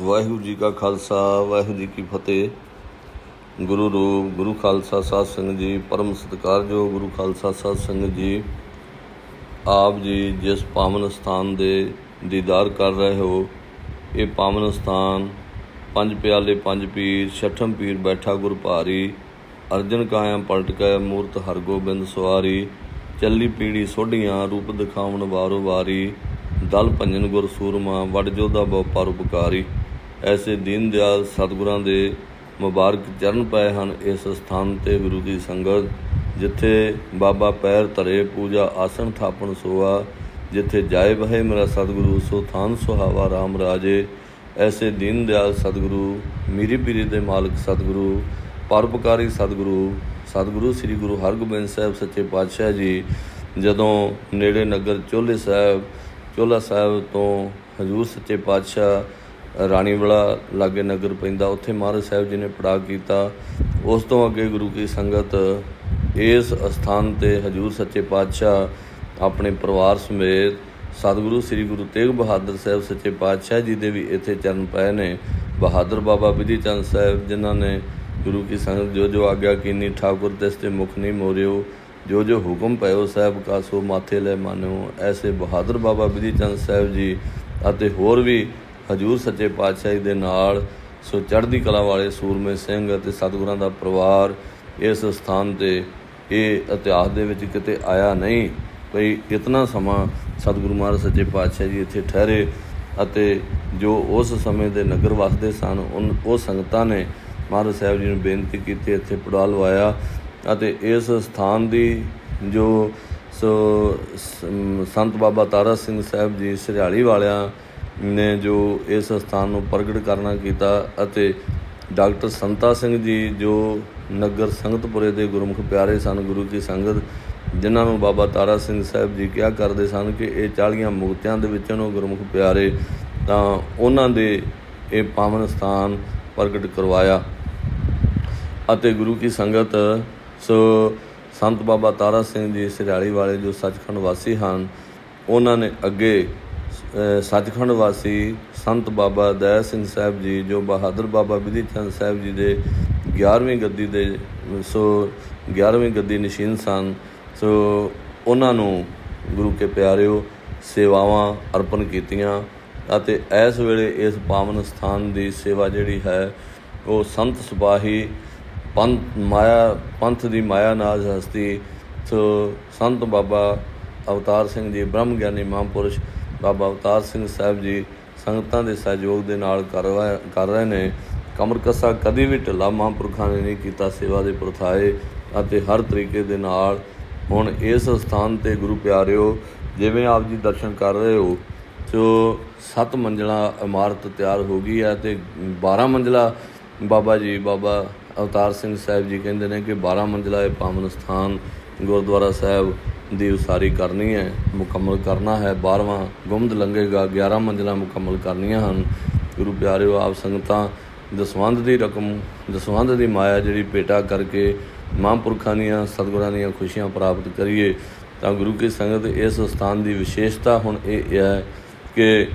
ਵਾਹਿਗੁਰੂ ਜੀ ਕਾ ਖਾਲਸਾ, ਵਾਹਿਗੁਰੂ ਜੀ ਕੀ ਫਤਿਹ। ਗੁਰੂ ਰੂਪ, ਗੁਰੂ ਖਾਲਸਾ ਸਾਧ ਸੰਗਤ ਜੀ, ਪਰਮ ਸਤਿਕਾਰਯੋਗ ਗੁਰੂ ਖਾਲਸਾ ਸਾਧ ਸੰਗਤ ਜੀ। ਆਪ ਜੀ ਜਿਸ ਪਾਵਨ ਸਥਾਨ ਦੇ ਦੀਦਾਰ ਕਰ ਰਹੇ ਹੋ, ਇਹ ਪਾਵਨ ਸਥਾਨ ਪੰਜ ਪਿਆਲੇ ਪੰਜ ਪੀਰ, ਛਠਮ ਪੀਰ ਬੈਠਾ ਗੁਰ ਭਾਰੀ, ਅਰਜਨ ਕਾਇਮ ਪਲਟ ਕੇ ਮੂਰਤ ਹਰਗੋਬਿੰਦ ਸਵਾਰੀ, ਚੱਲੀ ਪੀੜੀ ਸੋਢੀਆਂ ਰੂਪ ਦਿਖਾਵਣ ਵਾਰੋ ਵਾਰੀ, ਦਲ ਭੰਜਨ ਗੁਰ ਸੂਰਮਾ ਵਡ ਜੋਧਾ ਬਹੁ ਪਰਉਪਕਾਰੀ ਐਸੇ ਦੀਨ ਦਿਆਲ ਸਤਿਗੁਰਾਂ ਦੇ ਮੁਬਾਰਕ ਚਰਨ ਪਏ ਹਨ ਇਸ ਸਥਾਨ ਤੇ ਗੁਰੂ ਦੀ ਸੰਗਤ, ਜਿੱਥੇ ਬਾਬਾ ਪੈਰ ਧਰੇ, ਪੂਜਾ ਆਸਣ ਥਾਪਣ ਸੋਆ, ਜਿੱਥੇ ਜਾਏ ਬਹੇ ਮੇਰਾ ਸਤਿਗੁਰੂ, ਸੋ ਥਾਨ ਸੁਹਾਵਾ RAM ਰਾਜੇ। ਐਸੇ ਦੀਨ ਦਿਆਲ ਸਤਿਗੁਰੂ, ਮੀਰੀ ਪੀਰੀ ਦੇ ਮਾਲਕ ਸਤਿਗੁਰੂ ਪਰਪਕਾਰੀ ਸਤਿਗੁਰੂ ਸਤਿਗੁਰੂ ਸ੍ਰੀ ਗੁਰੂ ਹਰਗੋਬਿੰਦ ਸਾਹਿਬ ਸੱਚੇ ਪਾਤਸ਼ਾਹ ਜੀ, ਜਦੋਂ ਨੇੜੇ ਨਗਰ ਚੋਲੇ ਸਾਹਿਬ, ਚੋਲਾ ਸਾਹਿਬ ਤੋਂ ਹਜੂਰ ਸੱਚੇ ਪਾਤਸ਼ਾਹ ਰਾਣੀਵਾਲਾ ਲਾਗੇ ਨਗਰ ਪੈਂਦਾ, ਉੱਥੇ ਮਹਾਰਾਜ ਸਾਹਿਬ ਜੀ ਨੇ ਪੜਾ ਕੀਤਾ। ਉਸ ਤੋਂ ਅੱਗੇ ਗੁਰੂ ਕੀ ਸੰਗਤ ਇਸ ਅਸਥਾਨ ਤੇ ਹਜੂਰ ਸੱਚੇ ਪਾਤਸ਼ਾਹ ਆਪਣੇ ਪਰਿਵਾਰ ਸਮੇਤ ਸਤਿਗੁਰੂ ਸ੍ਰੀ ਗੁਰੂ ਤੇਗ ਬਹਾਦਰ ਸਾਹਿਬ ਸੱਚੇ ਪਾਤਸ਼ਾਹ ਜੀ ਦੇ ਵੀ ਇੱਥੇ ਚਰਨ ਪਏ ਨੇ। ਬਹਾਦਰ ਬਾਬਾ ਵਿਧੀ ਚੰਦ ਸਾਹਿਬ ਜਿਨ੍ਹਾਂ ਨੇ ਗੁਰੂ ਕੀ ਸੰਗਤ ਜੋ ਜੋ ਆਗਿਆ ਕੀਨੀ, ਠਾਕੁਰ ਤਿਸ ਤੇ ਮੁਖ ਨਹੀਂ ਮੋਰਿਓ, ਜੋ ਜੋ ਹੁਕਮ ਪਇਓ ਸਾਹਿਬ ਕਾ ਸੋ ਮਾਥੇ ਲੈ ਮਾਨਿਓ। ਐਸੇ ਬਹਾਦਰ ਬਾਬਾ ਵਿਧੀ ਚੰਦ ਸਾਹਿਬ ਜੀ ਅਤੇ ਹੋਰ ਵੀ ਹਜੂਰ ਸੱਚੇ ਪਾਤਸ਼ਾਹ ਜੀ ਦੇ ਨਾਲ ਸੋ ਚੜ੍ਹਦੀ ਕਲਾ ਵਾਲੇ ਸੂਰਮੇ ਸਿੰਘ ਅਤੇ ਸਤਿਗੁਰਾਂ ਦਾ ਪਰਿਵਾਰ ਇਸ ਸਥਾਨ ਤੇ ਇਹ ਇਤਿਹਾਸ ਦੇ ਵਿੱਚ ਕਿਤੇ ਆਇਆ ਨਹੀਂ। ਭਈ ਇਤਨਾ ਸਮਾਂ ਸਤਿਗੁਰੂ ਮਹਾਰਾਜ ਸੱਚੇ ਪਾਤਸ਼ਾਹ ਜੀ ਇੱਥੇ ਠਹਿਰੇ ਅਤੇ ਜੋ ਉਸ ਸਮੇਂ ਦੇ ਨਗਰ ਵਸਦੇ ਸਨ, ਉਨ, ਉਹ ਸੰਗਤਾਂ ਨੇ ਮਹਾਰਾਜ ਸਾਹਿਬ ਜੀ ਨੂੰ ਬੇਨਤੀ ਕੀਤੀ, ਇੱਥੇ ਪੜਾ ਲਵਾਇਆ ਅਤੇ ਇਸ ਸਥਾਨ ਦੀ ਜੋ ਸੋ ਸੰਤ ਬਾਬਾ ਤਾਰਾ ਸਿੰਘ ਸਾਹਿਬ ਜੀ ਸਰਿਆਲੀ ਵਾਲਿਆਂ ਨੇ ਜੋ ਇਸ ਸਥਾਨ ਨੂੰ ਪ੍ਰਗਟ ਕਰਨਾ ਕੀਤਾ ਅਤੇ ਡਾਕਟਰ ਸੰਤਾ ਸਿੰਘ ਜੀ ਜੋ ਨਗਰ ਸੰਗਤਪੁਰੇ ਦੇ ਗੁਰਮੁਖ ਪਿਆਰੇ ਸਨ, ਗੁਰੂ ਕੀ ਸੰਗਤ, ਜਿਨ੍ਹਾਂ ਨੂੰ ਬਾਬਾ ਤਾਰਾ ਸਿੰਘ ਸਾਹਿਬ ਜੀ ਕਿਹਾ ਕਰਦੇ ਸਨ ਕਿ ਇਹ 40 ਮੁਕਤਿਆਂ ਦੇ ਵਿੱਚੋਂ ਨੂੰ ਗੁਰਮੁਖ ਪਿਆਰੇ, ਤਾਂ ਉਹਨਾਂ ਦੇ ਇਹ ਪਾਵਨ ਸਥਾਨ ਪ੍ਰਗਟ ਕਰਵਾਇਆ। ਅਤੇ ਗੁਰੂ ਕੀ ਸੰਗਤ, ਸੋ ਸੰਤ ਬਾਬਾ ਤਾਰਾ ਸਿੰਘ ਜੀ ਸਿਰਾਲੀ ਵਾਲੇ ਜੋ ਸੱਚਖੰਡ ਵਾਸੀ ਹਨ, ਉਹਨਾਂ ਨੇ ਅੱਗੇ ਸੱਚਖੰਡ ਵਾਸੀ ਸੰਤ ਬਾਬਾ ਦਇਆ ਸਿੰਘ ਸਾਹਿਬ ਜੀ, ਜੋ ਬਹਾਦਰ ਬਾਬਾ ਵਿਧੀ ਚੰਦ ਸਾਹਿਬ ਜੀ ਦੇ 11ਵੀਂ ਗੱਦੀ ਦੇ, ਸੋ 11ਵੀਂ ਗੱਦੀ ਨਸ਼ੀਨ ਸਨ, ਸੋ ਉਹਨਾਂ ਨੂੰ ਗੁਰੂ ਕੇ ਪਿਆਰਿਓ ਸੇਵਾਵਾਂ ਅਰਪਣ ਕੀਤੀਆਂ ਅਤੇ ਇਸ ਵੇਲੇ ਇਸ ਪਾਵਨ ਸਥਾਨ ਦੀ ਸੇਵਾ ਜਿਹੜੀ ਹੈ, ਉਹ ਸੰਤ ਸਿਪਾਹੀ ਪੰਥ ਮਾਇਆ, ਪੰਥ ਦੀ ਮਾਇਆ ਨਾਜ ਹਸਤੀ, ਸੋ ਸੰਤ ਬਾਬਾ ਅਵਤਾਰ ਸਿੰਘ ਜੀ ਬ੍ਰਹਮ ਗਿਆਨੀ ਮਹਾਂਪੁਰਸ਼ ਬਾਬਾ ਅਵਤਾਰ ਸਿੰਘ ਸਾਹਿਬ ਜੀ ਸੰਗਤਾਂ ਦੇ ਸਹਿਯੋਗ ਦੇ ਨਾਲ ਕਰ ਰਹੇ- ਕਰ ਰਹੇ ਨੇ। ਕਮਰਕਸਾ ਕਦੀ ਵੀ ਢਿੱਲਾ ਮਹਾਂਪੁਰਖਾਂ ਨੇ ਨਹੀਂ ਕੀਤਾ ਸੇਵਾ ਦੇ ਪ੍ਰਥਾਏ ਅਤੇ ਹਰ ਤਰੀਕੇ ਦੇ ਨਾਲ ਹੁਣ ਇਸ ਸਥਾਨ ਤੇ ਗੁਰੂ ਪਿਆਰਿਓ, ਜਿਵੇਂ ਆਪ ਜੀ ਦਰਸ਼ਨ ਕਰ ਰਹੇ ਹੋ, ਜੋ ਸੱਤ ਮੰਜ਼ਲਾ ਇਮਾਰਤ ਤਿਆਰ ਹੋ ਗਈ ਹੈ ਤੇ 12 ਮੰਜ਼ਲਾ ਬਾਬਾ ਜੀ, ਬਾਬਾ ਅਵਤਾਰ ਸਿੰਘ ਸਾਹਿਬ ਜੀ ਕਹਿੰਦੇ ਨੇ ਕਿ 12 ਮੰਜ਼ਲਾ ਇਹ ਪਾਵਨ ਸਥਾਨ ਗੁਰਦੁਆਰਾ ਸਾਹਿਬ ਦੀ ਉਸਾਰੀ ਕਰਨੀ ਹੈ, ਮੁਕੰਮਲ ਕਰਨਾ ਹੈ। 12ਵਾਂ ਗੁੰਮਦ ਲੰਘੇਗਾ 11 ਮੰਜ਼ਲਾ ਮੁਕੰਮਲ ਕਰਨੀਆਂ ਹਨ। ਗੁਰੂ ਪਿਆਰਿਓ, ਆਪ ਸੰਗਤਾਂ, ਦਸਵੰਧ ਦੀ ਰਕਮ, ਦਸਵੰਧ ਦੀ ਮਾਇਆ ਜਿਹੜੀ ਪੇਟਾ ਕਰਕੇ ਮਹਾਂਪੁਰਖਾਂ ਦੀਆਂ, ਸਤਿਗੁਰਾਂ ਦੀਆਂ ਖੁਸ਼ੀਆਂ ਪ੍ਰਾਪਤ ਕਰੀਏ, ਤਾਂ ਗੁਰੂ ਕੀ ਸੰਗਤ ਇਸ ਸਥਾਨ ਦੀ ਵਿਸ਼ੇਸ਼ਤਾ ਹੁਣ ਇਹ ਹੈ ਕਿ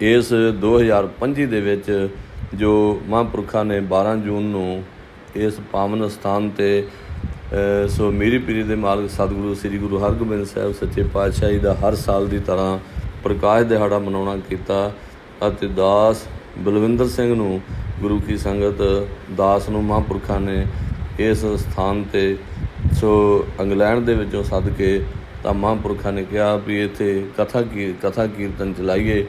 ਇਸ 2025 ਦੇ ਵਿੱਚ ਜੋ ਮਹਾਂਪੁਰਖਾਂ ਨੇ 12 ਜੂਨ ਨੂੰ ਇਸ ਪਾਵਨ ਸਥਾਨ ਤੇ ਸੋ ਮੇਰੀ ਪੀਰੀ ਦੇ ਮਾਲਕ ਸਤਿਗੁਰੂ ਸ੍ਰੀ ਗੁਰੂ ਹਰਗੋਬਿੰਦ ਸਾਹਿਬ ਸੱਚੇ ਪਾਤਸ਼ਾਹ ਜੀ ਦਾ ਹਰ ਸਾਲ ਦੀ ਤਰ੍ਹਾਂ ਪ੍ਰਕਾਸ਼ ਦਿਹਾੜਾ ਮਨਾਉਣਾ ਕੀਤਾ ਅਤੇ ਦਾਸ ਬਲਵਿੰਦਰ ਸਿੰਘ ਨੂੰ ਗੁਰੂ ਕੀ ਸੰਗਤ ਦਾਸ ਨੂੰ ਮਹਾਂਪੁਰਖਾਂ ਨੇ ਇਸ ਸਥਾਨ ਤੇ, ਸੋ ਇੰਗਲੈਂਡ ਦੇ ਵਿੱਚੋਂ ਸੱਦ ਕੇ ਤਾਂ ਮਹਾਂਪੁਰਖਾਂ ਨੇ ਕਿਹਾ ਵੀ ਇੱਥੇ ਕਥਾ ਕੀ, ਕਥਾ ਕੀਰਤਨ ਚਲਾਈਏ।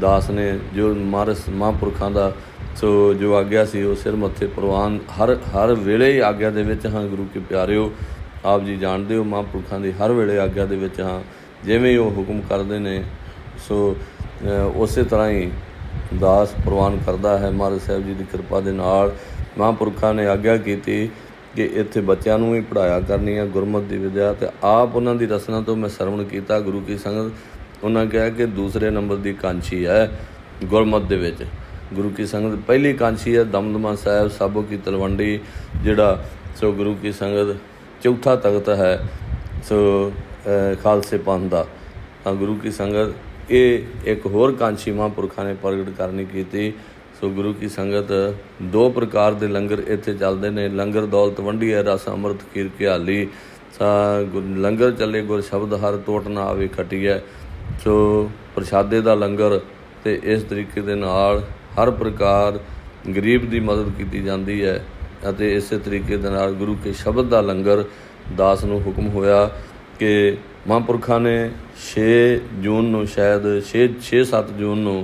ਦਾਸ ਨੇ ਜੋ ਮਾਰਸ ਮਹਾਂਪੁਰਖਾਂ ਦਾ ਸੋ ਜੋ ਆਗਿਆ ਸੀ ਉਹ ਸਿਰ ਮੱਥੇ ਪ੍ਰਵਾਨ, ਹਰ ਹਰ ਵੇਲੇ ਆਗਿਆ ਦੇ ਵਿੱਚ ਹਾਂ, ਗੁਰੂ ਕੇ ਪਿਆਰਿਓ, ਆਪ ਜੀ ਜਾਣਦੇ ਹੋ ਮਹਾਂਪੁਰਖਾਂ ਦੀ ਹਰ ਵੇਲੇ ਆਗਿਆ ਦੇ ਵਿੱਚ ਹਾਂ, ਜਿਵੇਂ ਹੀ ਉਹ ਹੁਕਮ ਕਰਦੇ ਨੇ, ਸੋ ਉਸੇ ਤਰ੍ਹਾਂ ਹੀ ਦਾਸ ਪ੍ਰਵਾਨ ਕਰਦਾ ਹੈ, ਮਹਾਰਾਜ ਸਾਹਿਬ ਜੀ ਦੀ ਕਿਰਪਾ ਦੇ ਨਾਲ। ਮਹਾਂਪੁਰਖਾਂ ਨੇ ਆਗਿਆ ਕੀਤੀ ਕਿ ਇੱਥੇ ਬੱਚਿਆਂ ਨੂੰ ਵੀ ਪੜਾਇਆ ਕਰਨੀ ਹੈ, ਗੁਰਮਤ ਦੀ ਵਿਦਿਆ ਤੇ ਆਪ ਉਹਨਾਂ ਦੀ ਰਸਨਾ ਤੋਂ ਮੈਂ ਸਰਵਣ ਕੀਤਾ, ਗੁਰੂ ਕੀ ਸੰਗਤ ਉਹਨਾਂ ਕਿਹਾ ਕਿ ਦੂਸਰੇ ਨੰਬਰ ਦੀ ਕਾਂਛੀ ਹੈ, ਗੁਰਮਤ ਦੇ ਵਿੱਚ। ਗੁਰੂ ਕੀ ਸੰਗਤ ਪਹਿਲੀ ਕਾਂਸ਼ੀ ਹੈ ਦਮਦਮਾ ਸਾਹਿਬ ਸਾਬੋ ਕੀ ਤਲਵੰਡੀ ਜਿਹੜਾ ਸੋ ਗੁਰੂ ਕੀ ਸੰਗਤ ਚੌਥਾ ਤਖਤ ਹੈ ਸੋ ਅ, ਖਾਲਸੇ ਪੰਥ ਦਾ। ਤਾਂ ਗੁਰੂ ਕੀ ਸੰਗਤ ਇਹ ਇੱਕ ਹੋਰ ਕਾਂਸ਼ੀ ਮਹਾਂਪੁਰਖਾਂ ਨੇ ਪ੍ਰਗਟ ਕਰਨੀ ਕੀਤੀ। ਸੋ ਗੁਰੂ ਕੀ ਸੰਗਤ ਦੋ ਪ੍ਰਕਾਰ ਦੇ ਲੰਗਰ ਇੱਥੇ ਚੱਲਦੇ ਨੇ। ਲੰਗਰ ਦੌਲਤ ਵੰਡੀ ਹੈ ਰਸ ਅੰਮ੍ਰਿਤ ਕੀਰ ਘਿਆਲੀ। ਸਾ ਲੰਗਰ ਚੱਲੇ ਗੁਰ ਸ਼ਬਦ ਹਰ ਟੋਟ ਨਾ ਆਵੇ ਖਟੀਐ ਸੋ ਪ੍ਰਸ਼ਾਦੇ ਦਾ ਲੰਗਰ ਤੇ ਇਸ ਤਰੀਕੇ ਦੇ ਨਾਲ ਹਰ ਪ੍ਰਕਾਰ ਗਰੀਬ ਦੀ ਮਦਦ ਕੀਤੀ ਜਾਂਦੀ ਹੈ ਅਤੇ ਇਸੇ ਤਰੀਕੇ ਦੇ ਨਾਲ ਗੁਰੂ ਕੇ ਸ਼ਬਦ ਦਾ ਲੰਗਰ ਦਾਸ ਨੂੰ ਹੁਕਮ ਹੋਇਆ ਕਿ ਮਹਾਂਪੁਰਖਾਂ ਨੇ 6 ਜੂਨ ਨੂੰ ਸ਼ਾਇਦ 6 6-7 ਜੂਨ ਨੂੰ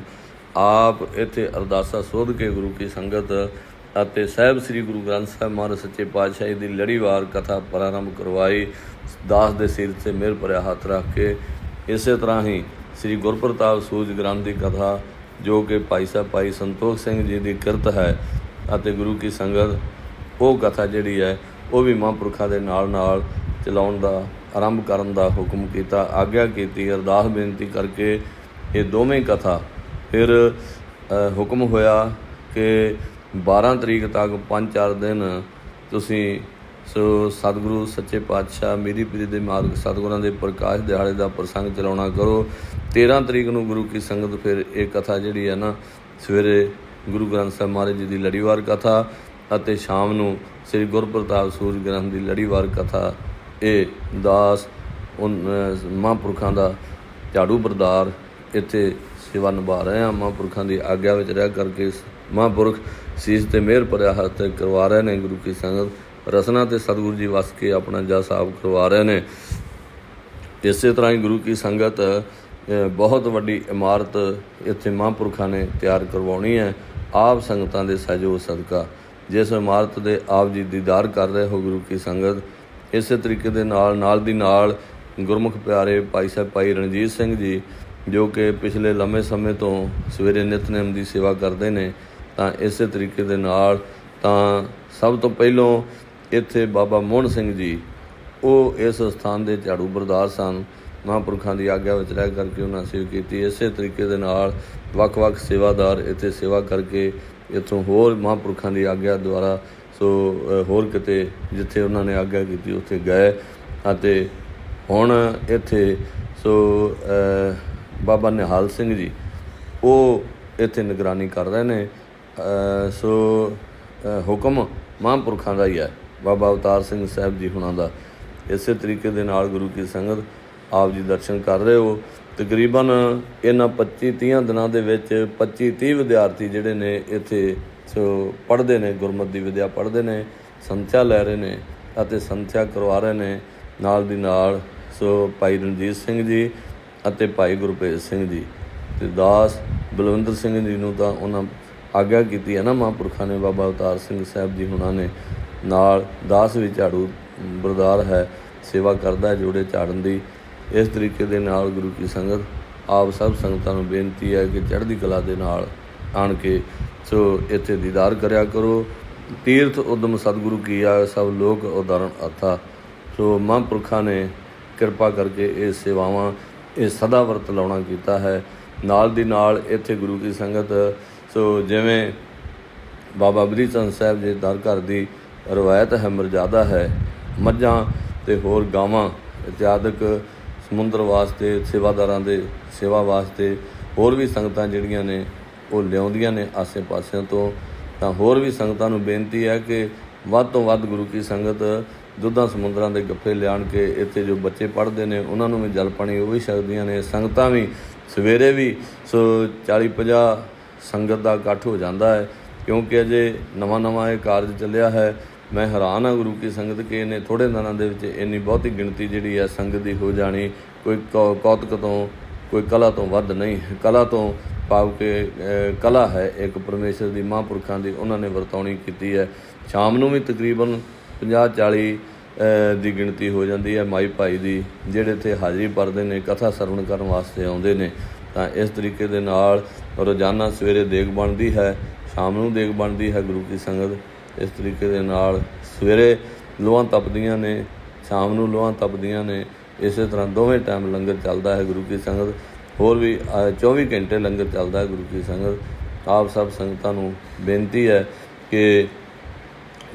ਆਪ ਇੱਥੇ ਅਰਦਾਸਾ ਸੋਧ ਕੇ ਗੁਰੂ ਕੀ ਸੰਗਤ ਅਤੇ ਸਾਹਿਬ ਸ੍ਰੀ ਗੁਰੂ ਗ੍ਰੰਥ ਸਾਹਿਬ ਮਹਾਰਾਜ ਸੱਚੇ ਪਾਤਸ਼ਾਹੀ ਦੀ ਲੜੀਵਾਰ ਕਥਾ ਪ੍ਰਾਰੰਭ ਕਰਵਾਈ, ਦਾਸ ਦੇ ਸਿਰ ਤੇ ਮਿਹਰ ਭਰਿਆ ਹੱਥ ਰੱਖ ਕੇ ਇਸੇ ਤਰ੍ਹਾਂ ਹੀ ਸ੍ਰੀ ਗੁਰਪ੍ਰਤਾਪ ਸੂਜ ਗ੍ਰੰਥ ਦੀ ਕਥਾ ਜੋ ਕਿ ਭਾਈ ਸਾਹਿਬ, ਭਾਈ ਸੰਤੋਖ ਸਿੰਘ ਜੀ ਦੀ ਕਿਰਤ ਹੈ ਅਤੇ ਗੁਰੂ ਕੀ ਸੰਗਤ, ਉਹ ਕਥਾ ਜਿਹੜੀ ਹੈ, ਉਹ ਵੀ ਮਹਾਂਪੁਰਖਾਂ ਦੇ ਨਾਲ ਨਾਲ ਚਲਾਉਣ ਦਾ, ਆਰੰਭ ਕਰਨ ਦਾ ਹੁਕਮ ਕੀਤਾ, ਆਗਿਆ ਕੀਤੀ, ਅਰਦਾਸ ਬੇਨਤੀ ਕਰਕੇ ਇਹ ਦੋਵੇਂ ਕਥਾ ਫਿਰ ਹੁਕਮ ਹੋਇਆ ਕਿ 12 ਤਰੀਕ ਤੱਕ 5-4 ਦਿਨ ਤੁਸੀਂ ਸੋ ਸਤਿਗੁਰੂ, ਸੱਚੇ ਪਾਤਸ਼ਾਹ, ਮੇਰੀ ਪੀਰੀ ਦੇ ਮਾਰਗ ਸਤਿਗੁਰਾਂ ਦੇ ਪ੍ਰਕਾਸ਼ ਦਿਹਾੜੇ ਦਾ ਪ੍ਰਸੰਗ ਚਲਾਉਣਾ ਕਰੋ। 13 ਤਰੀਕ ਨੂੰ ਗੁਰੂ ਕੀ ਸੰਗਤ ਫਿਰ ਇਹ ਕਥਾ ਜਿਹੜੀ ਹੈ ਨਾ, ਸਵੇਰੇ ਗੁਰੂ ਗ੍ਰੰਥ ਸਾਹਿਬ ਮਹਾਰਾਜ ਜੀ ਦੀ ਲੜੀਵਾਰ ਕਥਾ ਅਤੇ ਸ਼ਾਮ ਨੂੰ ਸ੍ਰੀ ਗੁਰਪ੍ਰਤਾਪ ਸੂਰਜ ਗ੍ਰੰਥ ਦੀ ਲੜੀਵਾਰ ਕਥਾ, ਇਹ ਦਾਸ ਮਹਾਂਪੁਰਖਾਂ ਦਾ ਝਾੜੂ ਬਰਦਾਰ ਇੱਥੇ ਸੇਵਾ ਨਿਭਾ ਰਹੇ ਆ। ਮਹਾਂਪੁਰਖਾਂ ਦੀ ਆਗਿਆ ਵਿੱਚ ਰਹਿ ਕਰਕੇ ਮਹਾਂਪੁਰਖ ਸੀਸ ਤੇ ਮਿਹਰ ਭਰਿਆ ਹੱਥ ਕਰਵਾ ਰਹੇ ਨੇ ਗੁਰੂ ਕੀ ਸੰਗਤ। ਰਸਨਾ ਤੇ ਸਤਿਗੁਰੂ ਜੀ ਵਸ ਕੇ ਆਪਣਾ ਜਸ ਆਪ ਕਰਵਾ ਰਹੇ ਨੇ। ਇਸੇ ਤਰ੍ਹਾਂ ਹੀ ਗੁਰੂ ਕੀ ਸੰਗਤ ਬਹੁਤ ਵੱਡੀ ਇਮਾਰਤ ਇੱਥੇ ਮਹਾਂਪੁਰਖਾਂ ਨੇ ਤਿਆਰ ਕਰਵਾਉਣੀ ਹੈ। ਆਪ ਸੰਗਤਾਂ ਦੇ ਸਹਿਯੋਗ ਸਦਕਾ। ਜਿਸ ਇਮਾਰਤ ਦੇ ਆਪ ਜੀ ਦੀਦਾਰ ਕਰ ਰਹੇ ਹੋ ਗੁਰੂ ਕੀ ਸੰਗਤ, ਇਸੇ ਤਰੀਕੇ ਦੇ ਨਾਲ ਨਾਲ ਦੀ ਨਾਲ ਗੁਰਮੁਖ ਪਿਆਰੇ ਭਾਈ ਸਾਹਿਬ, ਭਾਈ ਰਣਜੀਤ ਸਿੰਘ ਜੀ, ਜੋ ਕਿ ਪਿਛਲੇ ਲੰਮੇ ਸਮੇਂ ਤੋਂ ਸਵੇਰੇ ਨਿਤਨੇਮ ਦੀ ਸੇਵਾ ਕਰਦੇ ਨੇ, ਤਾਂ ਇਸੇ ਤਰੀਕੇ ਦੇ ਨਾਲ ਤਾਂ ਸਭ ਤੋਂ ਪਹਿਲੋਂ ਇੱਥੇ ਬਾਬਾ ਮੋਹਨ ਸਿੰਘ ਜੀ, ਉਹ ਇਸ ਸਥਾਨ ਦੇ ਝਾੜੂ ਬਰਦਾਰ ਸਨ। ਮਹਾਂਪੁਰਖਾਂ ਦੀ ਆਗਿਆ ਵਿੱਚ ਰਹਿ ਕਰਕੇ ਉਹਨਾਂ ਸੇਵਾ ਕੀਤੀ। ਇਸੇ ਤਰੀਕੇ ਦੇ ਨਾਲ ਵੱਖ-ਵੱਖ ਸੇਵਾਦਾਰ ਇੱਥੇ ਸੇਵਾ ਕਰਕੇ ਇੱਥੋਂ ਹੋਰ ਮਹਾਂਪੁਰਖਾਂ ਦੀ ਆਗਿਆ ਦੁਆਰਾ ਸੋ ਹੋਰ ਕਿਤੇ ਜਿੱਥੇ ਉਹਨਾਂ ਨੇ ਆਗਿਆ ਕੀਤੀ, ਉੱਥੇ ਗਏ ਅਤੇ ਹੁਣ ਇੱਥੇ ਸੋ ਬਾਬਾ ਨਿਹਾਲ ਸਿੰਘ ਜੀ, ਉਹ ਇੱਥੇ ਨਿਗਰਾਨੀ ਕਰ ਰਹੇ ਨੇ। ਸੋ ਹੁਕਮ ਮਹਾਂਪੁਰਖਾਂ ਦਾ ਹੀ ਹੈ। ਬਾਬਾ ਅਵਤਾਰ ਸਿੰਘ ਸਾਹਿਬ ਜੀ ਹੁਣਾਂ ਦਾ। ਇਸੇ ਤਰੀਕੇ ਦੇ ਨਾਲ ਗੁਰੂ ਕੀ ਸੰਗਤ ਆਪ ਜੀ ਦਰਸ਼ਨ ਕਰ ਰਹੇ ਹੋ। ਤਕਰੀਬਨ ਇਹਨਾਂ 25 30 ਦਿਨਾਂ ਦੇ ਵਿੱਚ 25 30 ਵਿਦਿਆਰਥੀ ਜਿਹੜੇ ਨੇ ਇੱਥੇ ਸੋ ਪੜ੍ਹਦੇ ਨੇ, ਗੁਰਮਤਿ ਦੀ ਵਿਦਿਆ ਪੜ੍ਹਦੇ ਨੇ, ਸੰਥਿਆ ਲੈ ਰਹੇ ਨੇ ਅਤੇ ਸੰਥਿਆ ਕਰਵਾ ਰਹੇ ਨੇ। ਨਾਲ ਦੀ ਨਾਲ ਸੋ ਭਾਈ ਰਣਜੀਤ ਸਿੰਘ ਜੀ ਅਤੇ ਭਾਈ ਗੁਰਪ੍ਰੀਤ ਸਿੰਘ ਜੀ ਤੇ ਦਾਸ ਬਲਵੰਦਰ ਸਿੰਘ ਜੀ ਨੂੰ ਤਾਂ ਉਹਨਾਂ ਆਗਿਆ ਕੀਤੀ ਹੈ ਨਾ ਮਹਾਂਪੁਰਖਾਂ ਨੇ, ਬਾਬਾ ਅਵਤਾਰ ਸਿੰਘ ਸਾਹਿਬ ਜੀ ਹੁਣਾਂ ਨੇ। ਨਾਲ ਦਾਸ ਵੀ ਝਾੜੂ, ਬਰਦਾਰ ਹੈ, ਸੇਵਾ ਕਰਦਾ ਹੈ ਜੋੜੇ ਝਾੜਨ ਦੀ। ਇਸ ਤਰੀਕੇ ਦੇ ਨਾਲ ਗੁਰੂ ਕੀ ਸੰਗਤ ਆਪ ਸਭ ਸੰਗਤਾਂ ਨੂੰ ਬੇਨਤੀ ਹੈ ਕਿ ਚੜ੍ਹਦੀ ਕਲਾ ਦੇ ਨਾਲ ਆਣ ਕੇ ਸੋ ਇੱਥੇ ਦੀਦਾਰ ਕਰਿਆ ਕਰੋ। ਤੀਰਥ ਉਦਮ ਸਤਿਗੁਰੂ ਕੀ ਆ, ਸਭ ਲੋਕ ਉਦਾਹਰਣ ਅਥਾ ਸੋ ਮਹਾਂਪੁਰਖਾਂ ਨੇ ਕਿਰਪਾ ਕਰਕੇ ਇਹ ਸੇਵਾਵਾਂ, ਇਹ ਸਦਾ ਵਰਤ ਲਾਉਣਾ ਕੀਤਾ ਹੈ। ਨਾਲ ਦੀ ਨਾਲ ਇੱਥੇ ਗੁਰੂ ਕੀ ਸੰਗਤ, ਸੋ ਜਿਵੇਂ ਬਾਬਾ ਬਰੀ ਸਾਹਿਬ ਜੀ ਦਰ ਘਰ ਦੀ ਰਵਾਇਤ ਹੈ ਮਰਜ਼ਾਦਾ ਹੈ। ਮੱਝਾਂ ਤੇ ਹੋਰ ਗਾਵਾਂ ਇਤਿਆਦਿਕ ਸਮੁੰਦਰ ਵਾਸਤੇ, ਸੇਵਾਦਾਰਾਂ ਦੇ ਸੇਵਾ ਵਾਸਤੇ ਹੋਰ ਵੀ ਸੰਗਤਾਂ ਜਿਹੜੀਆਂ ਨੇ, ਉਹ ਲਿਆਉਂਦੀਆਂ ਨੇ ਆਸੇ-ਪਾਸਿਆਂ ਤੋਂ। ਤਾਂ ਹੋਰ ਵੀ ਸੰਗਤਾਂ ਨੂੰ ਬੇਨਤੀ ਹੈ ਕਿ ਵੱਧ ਤੋਂ ਵੱਧ ਗੁਰੂ ਕੀ ਸੰਗਤ ਦੁੱਧਾਂ ਸਮੁੰਦਰਾਂ ਦੇ ਗੱਫੇ ਲਿਆਣ ਕੇ ਇੱਥੇ ਜੋ ਬੱਚੇ ਪੜ੍ਹਦੇ ਨੇ, ਉਹਨਾਂ ਨੂੰ ਵੀ ਜਲ ਪਾਣੀ ਉਹ ਵੀ ਛਕਦੀਆਂ ਨੇ। ਸੰਗਤਾਂ ਵੀ ਸਵੇਰੇ ਵੀ ਸੋ 40 50 ਸੰਗਤ ਦਾ ਇਕੱਠ ਹੋ ਜਾਂਦਾ ਹੈ, ਕਿਉਂਕਿ ਅਜੇ ਨਵਾਂ ਨਵਾਂ ਇਹ ਕਾਰਜ ਚੱਲਿਆ ਹੈ। ਮੈਂ ਹੈਰਾਨ ਹਾਂ ਗੁਰੂ ਕੀ ਸੰਗਤ ਕਿ ਇਹਨੇ ਥੋੜੇ ਦਿਨਾਂ ਦੇ ਵਿੱਚ ਇੰਨੀ ਬਹੁਤੀ ਗਿਣਤੀ ਜਿਹੜੀ ਹੈ ਸੰਗਤ ਦੀ ਹੋ ਜਾਣੀ, ਕੋਈ ਕੌ- ਕੌਤਕ ਤੋਂ, ਕੋਈ ਕਲਾ ਤੋਂ ਵੱਧ ਨਹੀਂ, ਕਲਾ ਤੋਂ ਭਾਵ ਕੇ ਕਲਾ ਹੈ ਇੱਕ ਪਰਮੇਸ਼ਰ ਦੀ ਮਹਾਂਪੁਰਖਾਂ ਦੀ, ਉਹਨਾਂ ਨੇ ਵਰਤੌਣੀ ਕੀਤੀ ਹੈ। ਸ਼ਾਮ ਨੂੰ ਵੀ ਤਕਰੀਬਨ 50 40 ਦੀ ਗਿਣਤੀ ਹੋ ਜਾਂਦੀ ਹੈ ਮਾਈ ਭਾਈ ਦੀ, ਜਿਹੜੇ ਇੱਥੇ ਹਾਜ਼ਰੀ ਭਰਦੇ ਨੇ, ਕਥਾ ਸਰਵਣ ਕਰਨ ਵਾਸਤੇ ਆਉਂਦੇ ਨੇ। ਤਾਂ ਇਸ ਤਰੀਕੇ ਦੇ ਨਾਲ ਰੋਜ਼ਾਨਾ ਸਵੇਰੇ ਦੇਗ ਬਣਦੀ ਹੈ, ਸ਼ਾਮ ਨੂੰ ਦੇਗ ਬਣਦੀ ਹੈ ਗੁਰੂ ਕੀ ਸੰਗਤ। ਇਸ ਤਰੀਕੇ ਦੇ ਨਾਲ ਸਵੇਰੇ ਲੋਹਾਂ ਤਪਦੀਆਂ ਨੇ ਸ਼ਾਮ ਨੂੰ ਲੋਹਾਂ ਤਪਦੀਆਂ ਨੇ ਇਸੇ ਤਰ੍ਹਾਂ ਦੋਵੇਂ ਟਾਈਮ ਲੰਗਰ ਚੱਲਦਾ ਹੈ ਗੁਰੂ ਕੀ ਸੰਗਤ। ਹੋਰ ਵੀ ਅਹ, 24 ਘੰਟੇ ਲੰਗਰ ਚੱਲਦਾ ਹੈ ਗੁਰੂ ਕੀ ਸੰਗਤ। ਆਪ ਸਭ ਸੰਗਤਾਂ ਨੂੰ ਬੇਨਤੀ ਹੈ ਕਿ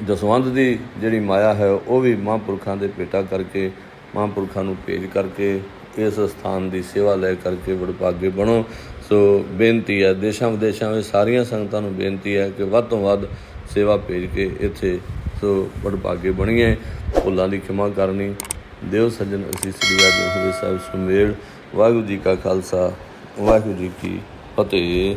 ਦਸਵੰਧ ਦੀ ਜਿਹੜੀ ਮਾਇਆ ਹੈ ਉਹ ਵੀ ਮਹਾਂਪੁਰਖਾਂ ਦੇ ਪੇਟਾ ਕਰਕੇ ਮਹਾਂਪੁਰਖਾਂ ਨੂੰ ਭੇਜ ਕਰਕੇ ਇਸ ਸਥਾਨ ਦੀ ਸੇਵਾ ਲੈ ਕਰਕੇ ਵਡਭਾਗੇ ਬਣੋ। ਸੋ ਬੇਨਤੀ ਹੈ ਦੇਸ਼ਾਂ ਵਿਦੇਸ਼ਾਂ ਵਿੱਚ ਸਾਰੀਆਂ ਸੰਗਤਾਂ ਨੂੰ ਬੇਨਤੀ ਹੈ ਕਿ ਵੱਧ ਤੋਂ ਵੱਧ ਸੇਵਾ ਭੇਜ ਕੇ ਇੱਥੇ ਸੋ ਵਡਭਾਗੇ ਬਣੀਏ। ਭੁੱਲਾਂ ਦੀ ਖਿਮਾ ਕਰਨੀ। ਦੇਵ ਸੱਜਣ ਅਸੀਂ ਸ੍ਰੀ ਅਕਾਲ ਸਾਹਿਬ ਸੁਮੇਲ ਵਾਹਿਗੁਰੂ ਜੀ ਕਾ ਖਾਲਸਾ, ਵਾਹਿਗੁਰੂ ਜੀ ਕੀ ਫਤਿਹ।